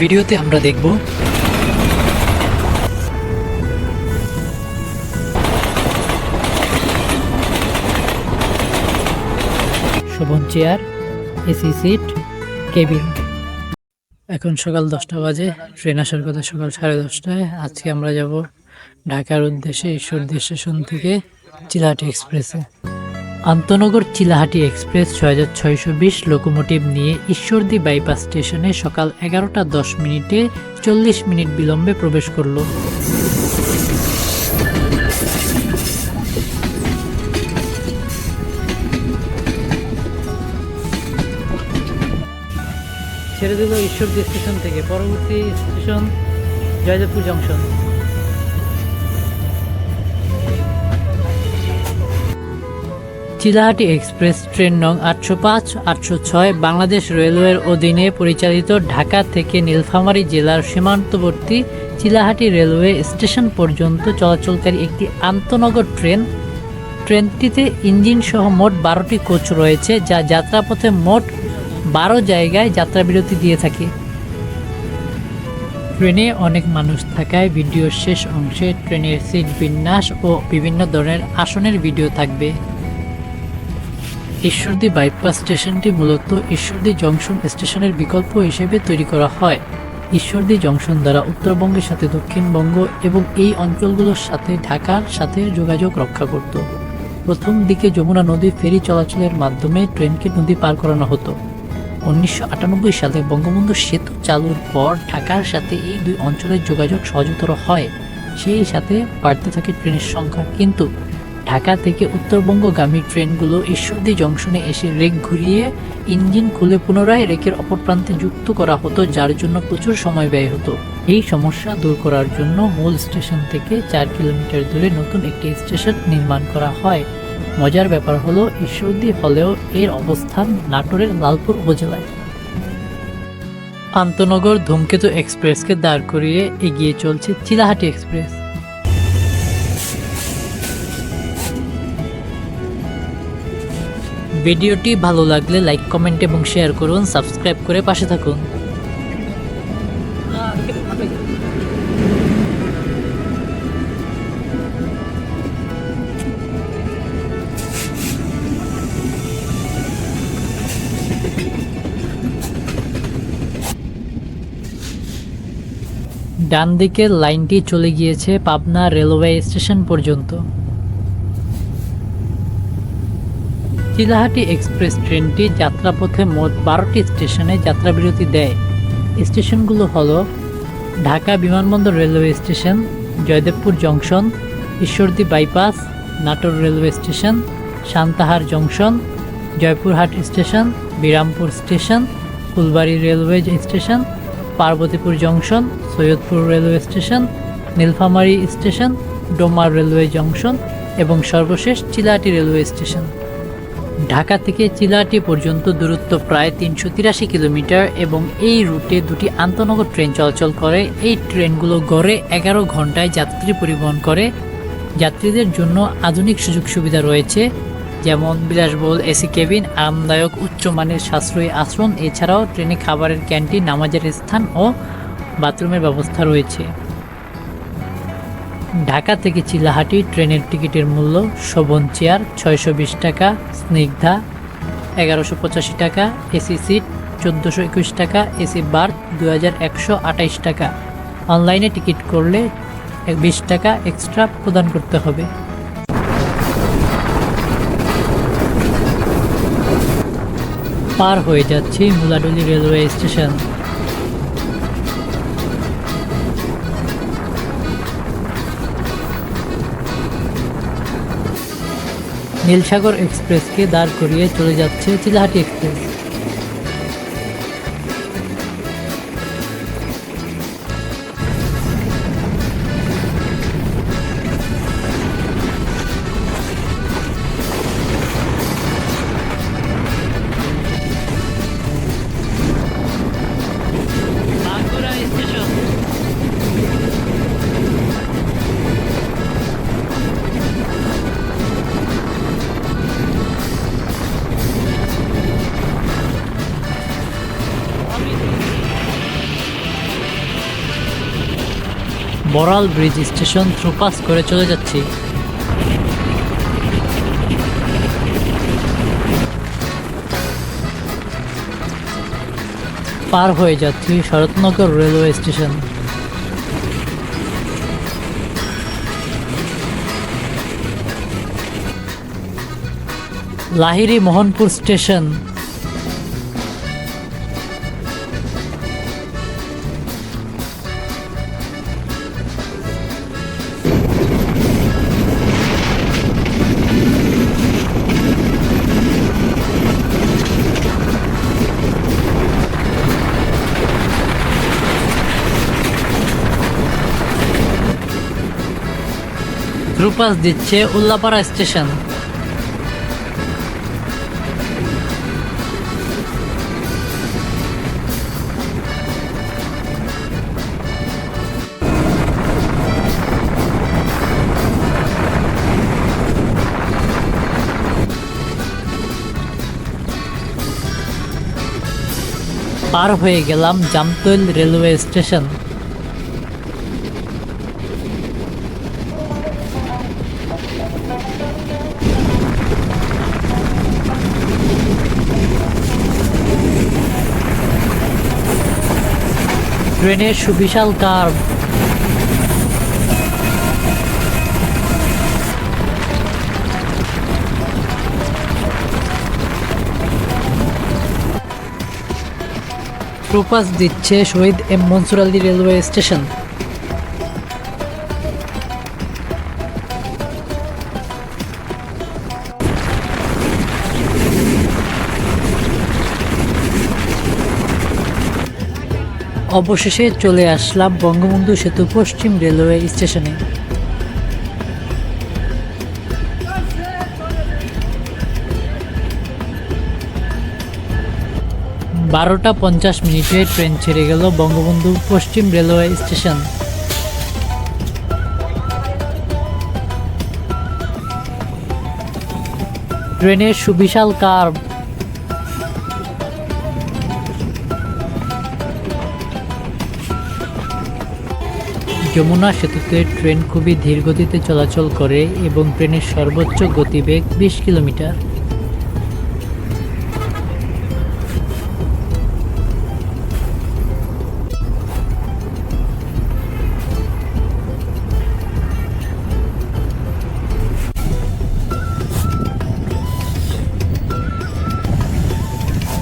ভিডিওতে আমরা দেখব। Sovan chair, AC seat, cabin. এখন সকাল দশটা বাজে, ট্রেন আসার কথা সকাল সাড়ে দশটায়। আজকে আমরা যাব ঢাকার উদ্দেশ্যে ঈশ্বরদী স্টেশন থেকে চিলাহাটি এক্সপ্রেসে। আন্তনগর চিলাহাটি এক্সপ্রেস ছয় হাজার ছয়শো বিশ লোকোমোটিভ নিয়ে ঈশ্বরদী বাইপাস স্টেশনে সকাল এগারোটা দশ মিনিটে চল্লিশ মিনিট বিলম্বে প্রবেশ করল। ছেড়ে দিল ঈশ্বরদী স্টেশন থেকে। পরবর্তী station Joydebpur junction. Chilahati express train নং আটশো পাঁচ, আটশো ছয়, বাংলাদেশ রেলওয়ের অধীনে পরিচালিত ঢাকা থেকে নীলফামারী জেলার সীমান্তবর্তী চিলাহাটি রেলওয়ে স্টেশন পর্যন্ত চলাচলকারী একটি আন্তনগর ট্রেন। ট্রেনটিতে ইঞ্জিন সহ মোট বারোটি কোচ রয়েছে, যা যাত্রাপথে মোট বারো জায়গায় যাত্রাবিরতি দিয়ে থাকে। ট্রেনে অনেক মানুষ থাকায় ভিডিওর শেষ অংশে ট্রেনের সিট বিন্যাস ও বিভিন্ন ধরনের আসনের ভিডিও থাকবে। ঈশ্বরদী বাইপাস স্টেশনটি মূলত ঈশ্বরদী জংশন স্টেশনের বিকল্প হিসেবে তৈরি করা হয়। ঈশ্বরদী জংশন দ্বারা উত্তরবঙ্গের সাথে দক্ষিণবঙ্গ এবং এই অঞ্চলগুলোর সাথে ঢাকার সাথে যোগাযোগ রক্ষা করত। প্রথম দিকে যমুনা নদী ফেরি চলাচলের মাধ্যমে ট্রেনকে নদী পার করানো হতো। উনিশশো আটানব্বই সালে বঙ্গবন্ধু সেতু চালুর পর ঢাকার সাথে এই দুই অঞ্চলের যোগাযোগ সহজতর হয়। সেই সাথে বাড়তে থাকে ট্রেনের সংখ্যা। কিন্তু ঢাকা থেকে উত্তরবঙ্গগামী ট্রেনগুলো ঈশ্বরদী জংশনে এসে রেক ঘুরিয়ে ইঞ্জিন খুলে পুনরায় রেকের অপর প্রান্তে যুক্ত করা হতো, যার জন্য প্রচুর সময় ব্যয় হতো। এই সমস্যা দূর করার জন্য মূল স্টেশন থেকে চার কিলোমিটার দূরে নতুন একটি স্টেশন নির্মাণ করা হয়। মজার ব্যাপার হলো, ঈশ্বরদী হলেও এর অবস্থান নাটোরের লালপুর উপজেলায়। আন্তনগর ধূমকেতু এক্সপ্রেসকে দাঁড় করিয়ে এগিয়ে চলছে চিলাহাটি এক্সপ্রেস। ভিডিওটি ভালো লাগলে লাইক, কমেন্ট এবং শেয়ার করুন। সাবস্ক্রাইব করে পাশে থাকুন। ডান দিকের লাইনটি চলে গিয়েছে পাবনা রেলওয়ে স্টেশন পর্যন্ত। চিলাহাটি এক্সপ্রেস ট্রেনটি যাত্রাপথে মোট বারোটি স্টেশনে যাত্রাবিরতি দেয়। স্টেশনগুলো হল ঢাকা বিমানবন্দর railway station, Joydebpur junction, Ishwardi bypass, Natore railway station, Santahar junction, Joypurhat station, Birampur station, Phulbari railway station, Parbatipur junction, Saidpur railway station, Nilphamari station Domar railway junction এবং সর্বশেষ চিলাহাটি রেলওয়ে স্টেশন। ঢাকা থেকে চিলাহাটি পর্যন্ত দূরত্ব প্রায় তিনশো তিরাশি কিলোমিটার এবং এই রুটে দুটি আন্তনগর ট্রেন চলাচল করে। এই ট্রেনগুলো গড়ে এগারো ঘন্টায় যাত্রী পরিবহন করে। যাত্রীদের জন্য আধুনিক সুযোগ সুবিধা রয়েছে, যেমন বিলাসবহুল এসি কেবিন, আরামদায়ক উচ্চমানের সাশ্রয়ী আশ্রম। এছাড়াও ট্রেনে খাবারের ক্যান্টিন, নামাজের স্থান ও বাথরুমের ব্যবস্থা রয়েছে। ঢাকা থেকে চিলাহাটি ট্রেনের টিকিটের মূল্য শোভন চেয়ার ছয়শো বিশ টাকা, স্নিগ্ধা এগারোশো পঁচাশি টাকা, এসি সিট চোদ্দোশো একুশ টাকা, এসি বার্থ দু হাজার একশো আঠাইশ টাকা। অনলাইনে টিকিট করলে বিশ টাকা এক্সট্রা প্রদান করতে হবে। পার হয়ে যাচ্ছি মুলাডুলি রেলওয়ে স্টেশন। নীলসাগর এক্সপ্রেসকে দাঁড় করিয়ে চলে যাচ্ছে Chilahati express. Baral bridge station through pass করে চলে যাচ্ছি। পার হয়ে যাচ্ছি Sharatnagar railway station. Lahiri Mohanpur station. Through pass দিচ্ছে উল্লাপাড়া স্টেশন। পার হয়ে গেলাম জামতৈল রেলওয়ে স্টেশন। ট্রেনের সুবিশাল প্রপাস দিচ্ছে Shahid M Mansur Ali railway station. অবশেষে চলে আসলাম বঙ্গবন্ধু সেতু পশ্চিম রেলওয়ে স্টেশনে। বারোটা পঞ্চাশ মিনিটে ট্রেন ছেড়ে গেল বঙ্গবন্ধু পশ্চিম রেলওয়ে স্টেশন। ট্রেনের সুবিশাল কার্ভ যমুনা সেতুতে ট্রেন খুবই ধীর গতিতে চলাচল করে এবং ট্রেনের সর্বোচ্চ গতিবেগ বিশ কিলোমিটার।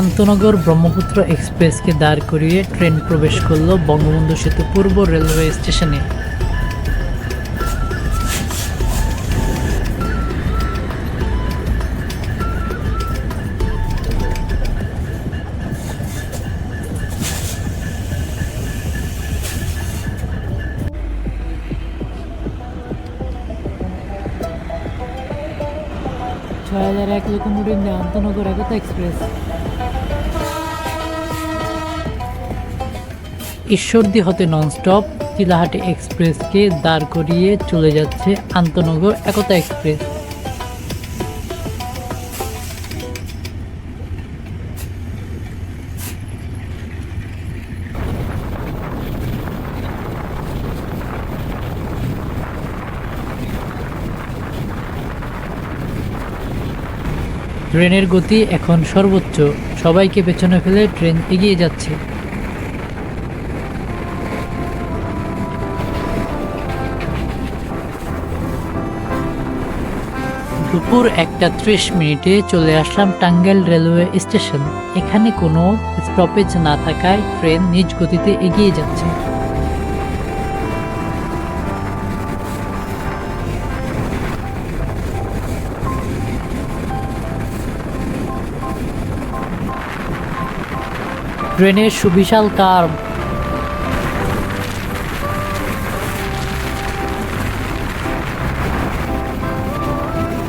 আন্তনগর ব্রহ্মপুত্র এক্সপ্রেসকে দাঁড় করিয়ে ট্রেন প্রবেশ করল বঙ্গবন্ধু সেতু পূর্ব রেলওয়ে স্টেশনে। ছয় হাজার এক নিয়ে আন্তনগর একতা এক্সপ্রেস। ঈশ্বরদী হতে ননস্টপ চিলাহাটি এক্সপ্রেসকে দাঁড় করিয়ে চলে যাচ্ছে আন্তনগর একতা এক্সপ্রেস। ট্রেনের গতি এখন সর্বোচ্চ। সবাইকে পেছনে ফেলে ট্রেন এগিয়ে যাচ্ছে। দুপুর একটা ত্রিশ মিনিটে চলে আসলাম টাঙ্গাইল রেলওয়ে স্টেশন। এখানে কোনো স্টপেজ না থাকায় ট্রেন নিজ গতিতে এগিয়ে যাচ্ছে। ট্রেনের সুবিশাল curve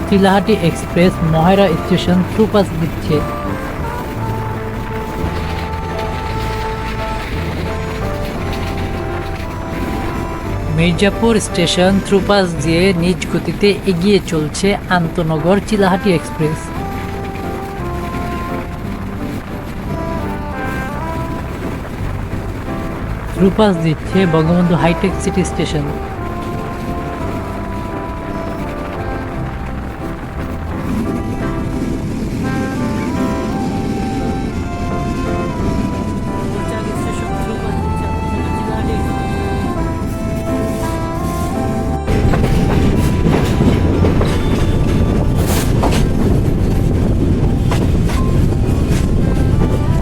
Chilahati express Mohera station through pass দিচ্ছে। মির্জাপুর স্টেশন থ্রুপাস দিয়ে নিজ গতিতে এগিয়ে চলছে আন্তনগর চিলাহাটি এক্সপ্রেস। থ্রুপাস দিচ্ছে Bangabandhu hi tech city station.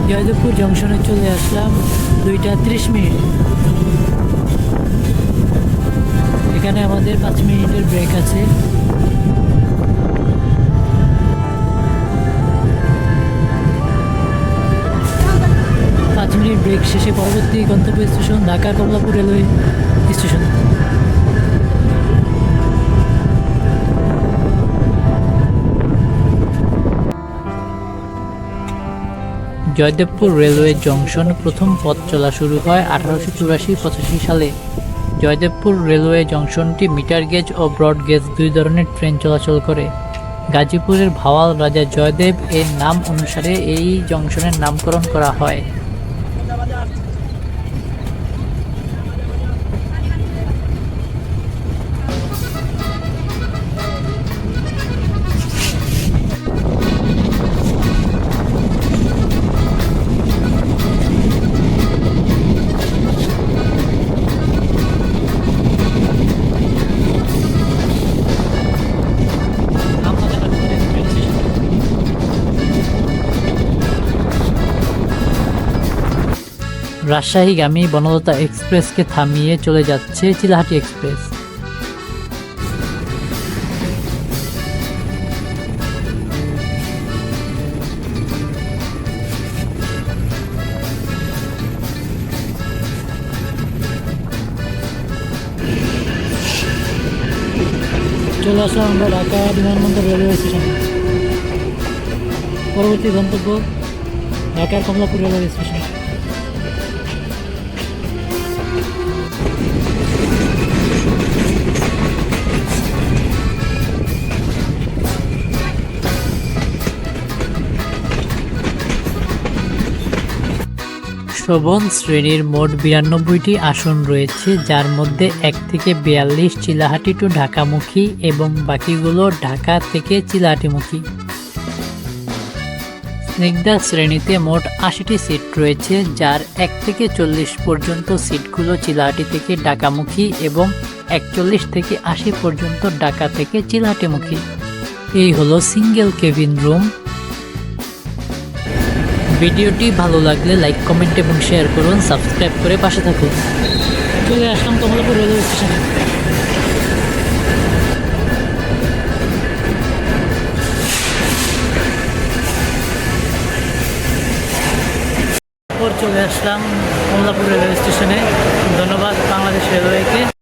Joydebpur জংশনে চলে আসলাম, দুইটা ত্রিশ মিনিট। এখানে আমাদের পাঁচ মিনিটের ব্রেক আছে। পাঁচ মিনিট ব্রেক শেষে পরবর্তী গন্তব্য station Dhaka Kamalapur railway station Joydebpur railway junction প্রথম পথ চলা শুরু হয় আঠারোশো চুরাশি পঁচাশি সালে। জয়দেবপুর রেলওয়ে জংশনটি মিটার গেজ ও ব্রড গেজ দুই ধরনের ট্রেন চলাচল করে। গাজীপুরের ভাওয়াল রাজা জয়দেব এর নাম অনুসারে এই জংশনের নামকরণ করা হয়। রাজশাহীগামী বনলতা এক্সপ্রেসকে থামিয়ে চলে যাচ্ছে চিলাহাটি এক্সপ্রেস। চলে আসলাম আমরা ঢাকা বিমানবন্দর রেলওয়ে স্টেশনে। পরবর্তী গন্তব্য ঢাকার কমলাপুর রেলওয়ে স্টেশন। শ্রবণ শ্রেণির মোট বিরানব্বইটি আসন রয়েছে, যার মধ্যে এক থেকে বিয়াল্লিশ চিলাহাটি টু ঢাকামুখী এবং বাকিগুলো ঢাকা থেকে চিলাহাটিমুখী। স্নিগ্ধা শ্রেণীতে মোট আশিটি সিট রয়েছে, যার এক থেকে চল্লিশ পর্যন্ত সিটগুলো চিলাহাটি থেকে ঢাকামুখী এবং একচল্লিশ থেকে আশি পর্যন্ত ঢাকা থেকে চিলাহাটিমুখী। এই হলো সিঙ্গেল কেবিন রুম ভিডিওটি ভালো লাগলে লাইক, কমেন্ট এবং শেয়ার করুন। সাবস্ক্রাইব করে পাশে থাকুন। চলে আসলাম কমলাপুর রেলওয়ে স্টেশনে। চলে আসলাম কমলাপুর রেলওয়ে স্টেশনে। ধন্যবাদ বাংলাদেশ রেলওয়েকে।